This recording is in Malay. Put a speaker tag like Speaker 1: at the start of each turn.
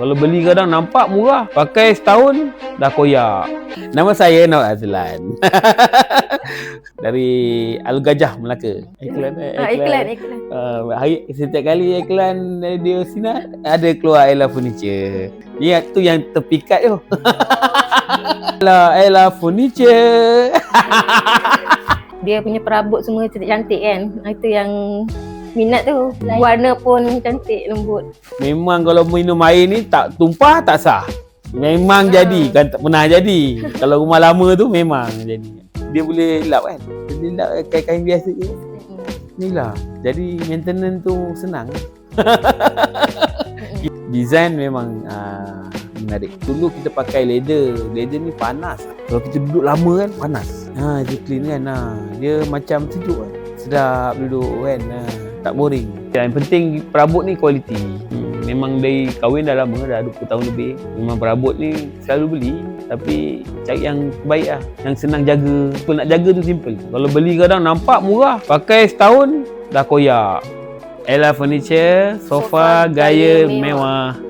Speaker 1: Kalau beli kadang nampak murah. Pakai setahun dah koyak. Nama saya Nur Azlan. Dari Al Gajah Melaka. Iklan eh?
Speaker 2: Ah, iklan, iklan.
Speaker 1: Uh, hari setiap kali iklan radio sinar ada keluar Ella Furniture. Ni tu yang terpikat tu. Ella Ella Furniture.
Speaker 2: Dia punya perabot semua cantik-cantik kan. Itu yang minat tu. Warna pun cantik, lembut.
Speaker 1: Memang kalau minum air ni tak tumpah tak sah. Memang
Speaker 2: Ah.
Speaker 1: jadi kan tak pernah jadi. kalau rumah lama tu memang jadi. Dia boleh lap kan. Dia lap kain-kain biasa je. Inilah. Jadi maintenance tu senang. Design memang uh, menarik. Dulu kita pakai leather. Leather ni panas. Kalau kita duduk lama kan panas. Ha, dia clean kan. Ha, dia macam sejuk kan. Sedap duduk kan. Ha, tak boring. Yang penting perabot ni kualiti. Hmm, memang dari kahwin dah lama, dah 20 tahun lebih. Memang perabot ni selalu beli. Tapi cari yang baik lah. Yang senang jaga. Apa nak jaga tu simple. Kalau beli kadang nampak murah. Pakai setahun dah koyak. Ella Furniture, sofa,
Speaker 2: Sofa
Speaker 1: gaya
Speaker 2: gaya mewah.
Speaker 1: mewah.